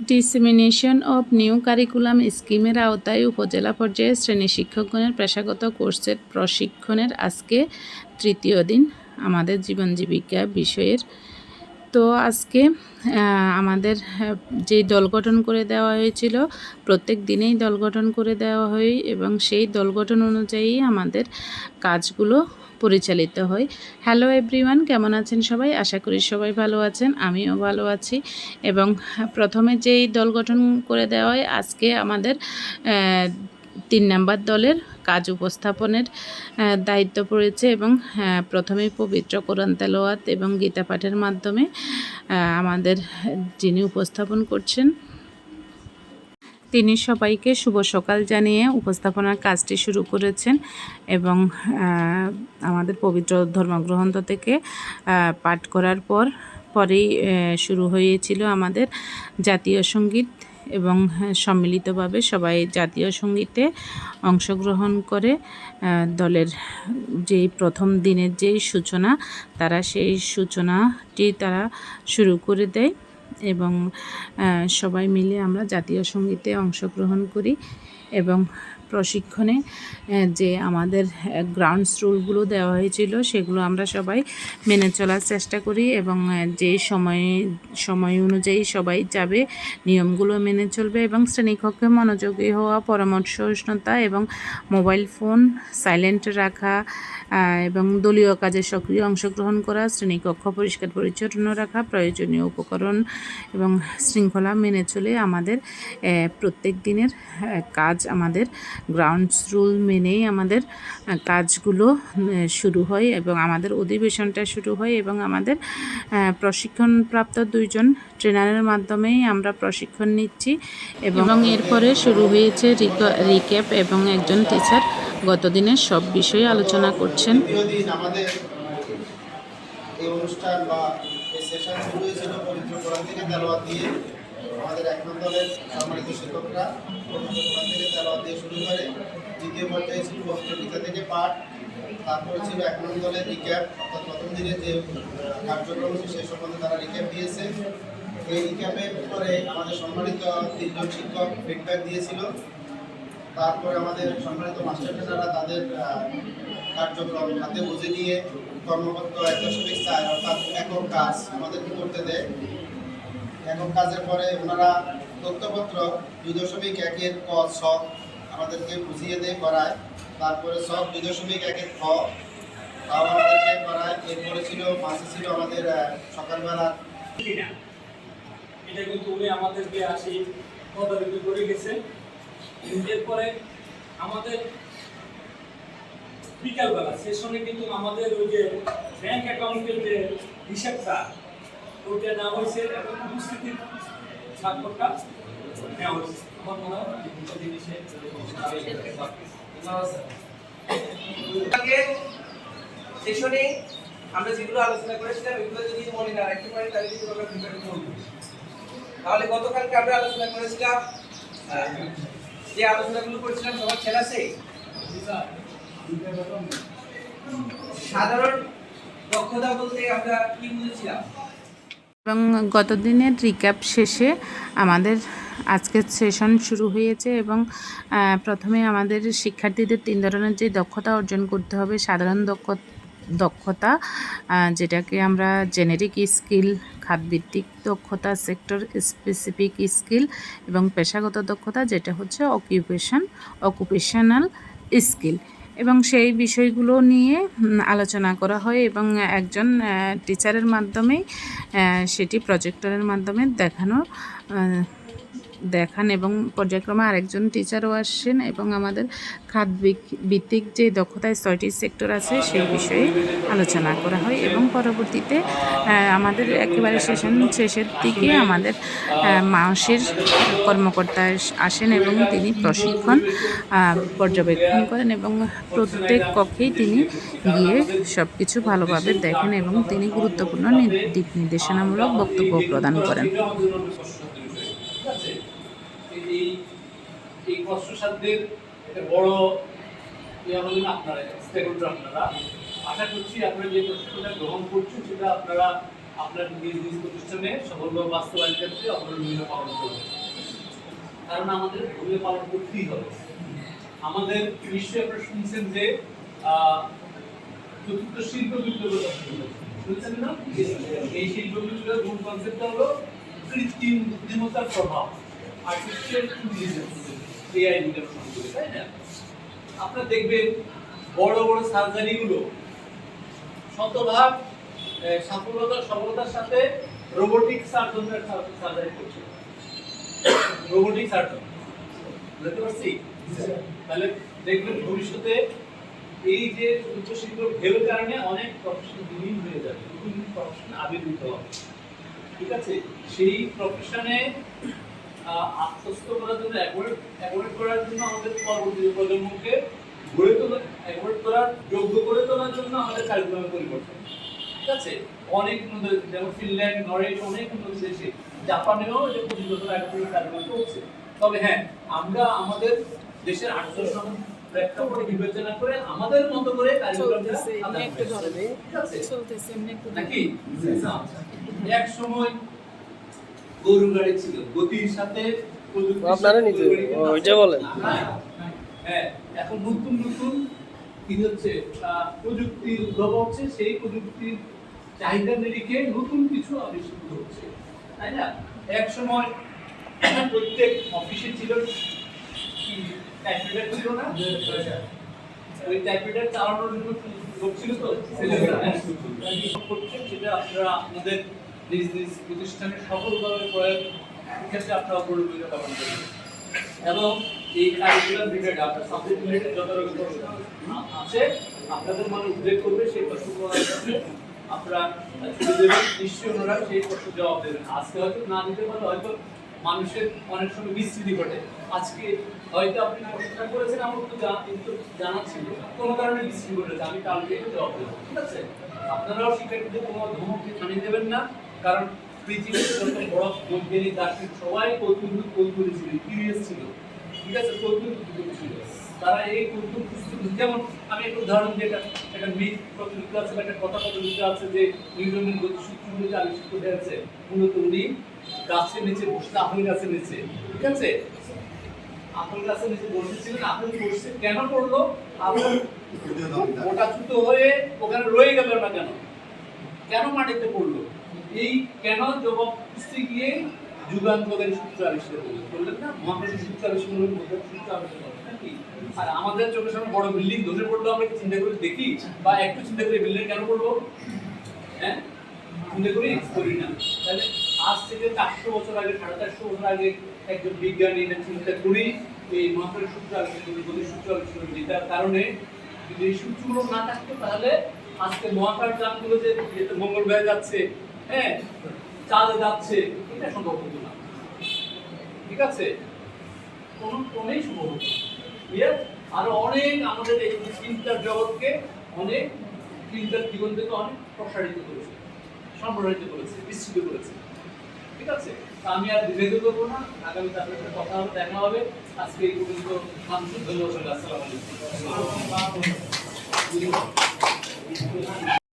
Dissemination of new curriculum স্কিমের আওতায় উপজেলা পর্যায়ে শ্রেণি শিক্ষকগণের পেশাগত কোর্সের প্রশিক্ষণের আজকে তৃতীয় দিন আমাদের জীবন জীবিকা বিষয়ের তো আজকে আমাদের যে দল গঠন করে দেওয়া হয়েছিল, প্রত্যেক দিনেই দল গঠন করে দেওয়া হয় এবং সেই দল গঠন অনুযায়ী আমাদের কাজগুলো পরিচালিত হয়। হ্যালো এভরিওয়ান কেমন আছেন সবাই? আশা করি সবাই ভালো আছেন, আমিও ভালো আছি। এবং প্রথমে যেই দল গঠন করে দেওয়া হয়, আজকে আমাদের তিন নাম্বার দলের কাজ উপস্থাপনের দায়িত্ব পড়েছে এবং আহ, প্রথমেই পবিত্র কোরআন তেলোয়াত এবং গীতা পাঠের মাধ্যমে আমাদের যিনি উপস্থাপন করছেন তিনি সবাইকে শুভ সকাল জানিয়ে উপস্থাপনার কাজটি শুরু করেছেন এবং আমাদের পবিত্র ধর্মগ্রন্থ থেকে পাঠ করার পর পরেই শুরু হয়েছিল আমাদের জাতীয় সংগীত এবং হ্যাঁ, সম্মিলিতভাবে সবাই জাতীয় সঙ্গীতে অংশগ্রহণ করে দলের যেই প্রথম দিনের যেই সূচনা তারা সেই সূচনাটি তারা শুরু করে দেয় এবং সবাই মিলে আমরা জাতীয় সঙ্গীতে অংশগ্রহণ করি এবং প্রশিক্ষণে যে আমাদের গ্রাউন্ডস রুলগুলো দেওয়া হয়েছিল, সেগুলো আমরা সবাই মেনে চলার চেষ্টা করি এবং যে সময়ে, সময় অনুযায়ী সবাই যাবে, নিয়মগুলো মেনে চলবে এবং শ্রেণীকক্ষে মনোযোগী হওয়া, পরামর্শ উষ্ণতা এবং মোবাইল ফোন সাইলেন্ট রাখা এবং দলীয় কাজে সক্রিয় অংশগ্রহণ করা, শ্রেণীকক্ষ পরিষ্কার পরিচ্ছন্ন রাখা, প্রয়োজনীয় উপকরণ এবং শৃঙ্খলা মেনে চলে আমাদের প্রত্যেক দিনের কাজ আমাদের গ্রাউন্ডস রুল মেনেই আমাদের কাজগুলো শুরু হয় এবং আমাদের অধিবেশনটা শুরু হয় এবং আমাদের প্রশিক্ষণপ্রাপ্ত দুইজন ট্রেনারের মাধ্যমেই আমরা প্রশিক্ষণ নিচ্ছি এবং এরপরে শুরু হয়েছে রিক্যাপ এবং একজন টিচার গতদিনের সব বিষয়ে আলোচনা করছেন। এই অনুষ্ঠান বা এই সেশন শুরু হয়েছিল পবিত্র কোরআন থেকে তেলাওয়াত দিয়ে আমাদের এক দলের সম্মানিত শিক্ষকরা থেকে তেলাওয়াত দিয়ে শুরু করে দ্বিতীয় পর্যায়ে ছিল পবিত্র গীতা থেকে পাঠ। তারপরে ছিল এক নম্বর দলের রিক্যাপ অর্থাৎ প্রথম দিনে যে কার্যক্রম ছিল সেই সম্বন্ধে তারা রিক্যাপ দিয়েছে। এই রিক্যাপের পরে আমাদের সম্মানিত তিনজন শিক্ষক ফিডব্যাক দিয়েছিল। তারপরে আমাদের সম্মানিত মাস্টার ট্রেনাররা তাদের কার্যক্রম হাতে বুঝে নিয়ে কর্মকর্ত এক দশমিক চার, অর্থাৎ একক কাজ আমাদেরকে করতে দেয়। একক কাজের পরে ওনারা তথ্যপত্র দুই দশমিক একের ক সব আমাদেরকে বুঝিয়ে দেয় করায়। তারপরে সব দুই দশমিক একের খ তাও আমাদেরকে করায়। এরপরে ছিল মাসে ছিল আমাদের সকালবেলা। এটা কিন্তু উনি আমাদেরকে আসি তদারকি করে গেছে। এরপরে আমাদের বিকালবেলা সেশনে কিন্তু আমাদের ওই যে ব্যাংক অ্যাকাউন্টের যে হিসাবটা ওইটা হয়েছে উপস্থিতির স্বাক্ষরটা নেওয়া হয়েছে আমার মনে হয় সেশনে আমরা যেগুলো আলোচনা করেছিলাম, এগুলো যদি মনে না রাখতে পারি, তাহলে কিন্তু আমরা করব তাহলে গতকালকে আমরা আলোচনা করেছিলাম যে আলোচনাগুলো করেছিলাম সবার খেলা আছে? সাধারণ দক্ষতা বলতে আমরা কি বুঝেছিলাম? এবং গত দিনের রিক্যাপ শেষে আমাদের আজকের সেশন শুরু হয়েছে এবং প্রথমে আমাদের শিক্ষার্থীদের তিন ধরনের যে দক্ষতা অর্জন করতে হবে, সাধারণ দক্ষ, দক্ষতা যেটাকে আমরা জেনেরিক স্কিল খাতভিত্তিক দক্ষতা সেক্টর স্পেসিফিক স্কিল এবং পেশাগত দক্ষতা, যেটা হচ্ছে অকিউপেশন অকুপেশনাল স্কিল এবং সেই বিষয়গুলো নিয়ে আলোচনা করা হয় এবং একজন টিচারের মাধ্যমেই সেটি প্রজেক্টরের মাধ্যমে দেখানো দেখান এবং পর্যায়ক্রমে আরেকজন টিচারও আসছেন এবং আমাদের খাত ভিত্তিক যে দক্ষতায় ছয়টি সেক্টর আছে সেই বিষয়ে আলোচনা করা হয় এবং পরবর্তীতে আমাদের একেবারে সেশন শেষের দিকে আমাদের মাসের কর্মকর্তা আসেন এবং তিনি প্রশিক্ষণ পর্যবেক্ষণ করেন এবং প্রত্যেক কক্ষেই তিনি গিয়ে সব কিছু ভালোভাবে দেখেন এবং তিনি গুরুত্বপূর্ণ দিক নির্দেশনামূলক বক্তব্য প্রদান করেন। এই এই কষ্টসাধ্যের একটা বড় ইয়ে হলেন আপনারা স্টেক আপনারা। আশা করছি আপনারা যে প্রশিক্ষণটা গ্রহণ করছেন, সেটা আপনারা আপনার নিজ নিজ প্রতিষ্ঠানে সফলভাবে বাস্তবায়ন ক্ষেত্রে অগ্রণী ভূমিকা পালন করবে কারণ আমাদের ভূমিকা পালন করতেই হবে। আমাদের নিশ্চয়ই আপনারা শুনছেন যে চতুর্থ শিল্প বিপ্লবের কথা। শুনছেন না? এই শিল্প বিপ্লবের মূল কনসেপ্টটা হলো কৃত্রিম বুদ্ধিমত্তার প্রভাব। আর্টিফিশিয়াল ইন্টেলিজেন্স এআই যেটা শুরু করি, তাই না? আপনারা দেখবেন বড় বড় সার্জারিগুলো শতভাগ আহ, সাফল্যতার সফলতার সাথে রোবোটিক সার্জনরা সার্জারি করছে। রোবোটিক সার্জন বুঝতে পারছি? তাহলে দেখবেন ভবিষ্যতে এই যে উচ্চ শিল্প ঢেউর কারণে অনেক প্রফেশন বিলীন হয়ে যাবে। নতুন প্রফেশন আবির্ভূত হবে। ঠিক আছে? সেই প্রফেশনে আত্মস্থ করার জন্য অ্যাকোয়ার্ড করার জন্য আমাদের পরবর্তী প্রজন্মকে গড়ে তোলা অ্যাকোয়ার্ড করার যোগ্য করে তোলার জন্য আমাদের কারিকুলামের পরিবর্তন। ঠিক আছে? অনেক উন্নত যেমন ফিনল্যান্ড নরওয়ে অনেক উন্নত দেশে। জাপানেও যে পঁচিশ বছর আগে থেকে কারিকুলাম চলছে। তবে হ্যাঁ আমরা আমাদের দেশের আর্থসামাজিক প্রেক্ষাপট বিবেচনা করে আমাদের মতো করে কারিকুলামটা। ঠিক আছে? নাকি? এক সময় গরু গাড়ি ছিল গতির সাথে আপনারা নিতে- ওইটা বলেন। হ্যাঁ, হ্যাঁ এখন নতুন নতুন কি হচ্ছে প্রযুক্তির উদ্ভব হচ্ছে সেই প্রযুক্তির চাহিদা নিরিখে নতুন কিছু আবিষ্কৃত হচ্ছে তাই না? এক সময় প্রত্যেক অফিসে ছিল টাইপরাইটার ছিল না? ওই টাইপরাইটার চালানোর জন্য লোক ছিল তো? হ্যাঁ। সেটা আপনারা আপনাদের নিজ নিজ প্রতিষ্ঠানে সফলভাবে প্রয়োগ ক্ষেত্রে আপনারা অগ্রণী পালন করবেন। এবং এই কারিকুলাম রিলেটেড আপনার সাবজেক্ট রিলেটেড যত রকম আছে, আপনাদের মনে উদ্বেগ করবে, সেই প্রশ্নগুলো আপনারা ছুটে দেবেন ওনারা সেই প্রশ্ন জবাব দেবেন। আজকে হয়তো না দিতে পারলে হয়তো মানুষের অনেক সময় বিস্তৃতি ঘটে। আজকে হয়তো আপনি প্রশ্নটা করেছেন আমার তো জানা কিন্তু জানা ছিল কোনো কারণে বিস্তৃতি ঘটেছে আমি কালকে জবাব দেবো, ঠিক আছে? আপনারাও শিক্ষার্থীদের কোনো ধমককে থামিয়ে দেবেন না। কারণ পৃথিবীর যত বড় বৈজ্ঞানিক দার্শনিক সবাই কৌতূহল কৌতূহলী ছিল কিউরিয়াস ছিল। ঠিক আছে? কৌতূহল ছিল। তারা এই কৌতূহল পুস্তক যেমন আমি একটা উদাহরণ দিই একটা একটা মিথ প্রচলিত আছে বা একটা কথা প্রচলিত আছে যে নিউটনের গতিসূত্রগুলো যে আবিষ্কৃত হয়েছে। মূলত উনি গাছের নিচে বসতে আপেল গাছের নিচে। ঠিক আছে? আপেল গাছের নিচে বসেছিলেন আপেল পড়ছে। কেন পড়ল? আপেল ওটা ছুতো হয়ে ওখানে রয়ে গেল না কেন? কেন মাটিতে পড়ল? এই কেন জবাব খুঁজতে গিয়ে যুগান্তকারী সূত্র আবিষ্কার করলেন বললেন না মহাকাশের সূত্র আবিষ্কার করলেন বোধহয় সূত্র আবিষ্কার করলেন আর আমাদের চোখের সামনে বড় বিল্ডিং, ধসে পড়ল, আমরা চিন্তা করে দেখি? বা একটু চিন্তা করে বিল্ডিং কেন পড়ব হ্যাঁ? চিন্তা করি? করি না। তাহলে আজ থেকে চারশো বছর আগে, সাড়ে চারশো বছর আগে একজন বিজ্ঞানী এটা চিন্তা করি এই মহাকাশের সূত্র আবিষ্কার করি সূত্র আবিষ্কার করি যেটার কারণে যদি এই সূত্রগুলো না থাকতো, তাহলে আজকে মহাকাশ যানগুলো যে মঙ্গল গ্রহে যাচ্ছে হ্যাঁ চাঁদে যাচ্ছে, এটা সম্ভব হতো না। ঠিক আছে? ক্রমেই সম্ভব হতো অনেক আমাদের এই চিন্তার জগৎকে অনেক চিন্তার জীবন থেকে অনেক প্রসারিত করেছে, সম্প্রসারিত করেছে, বিস্তৃত করেছে। ঠিক আছে? আমি আর বিভেদ করব না। আগামীতে আপনার সাথে কথা হবে, দেখা হবে। আজকে এই পর্যন্ত ধন্যবাদ আসসালামু আলাইকুম।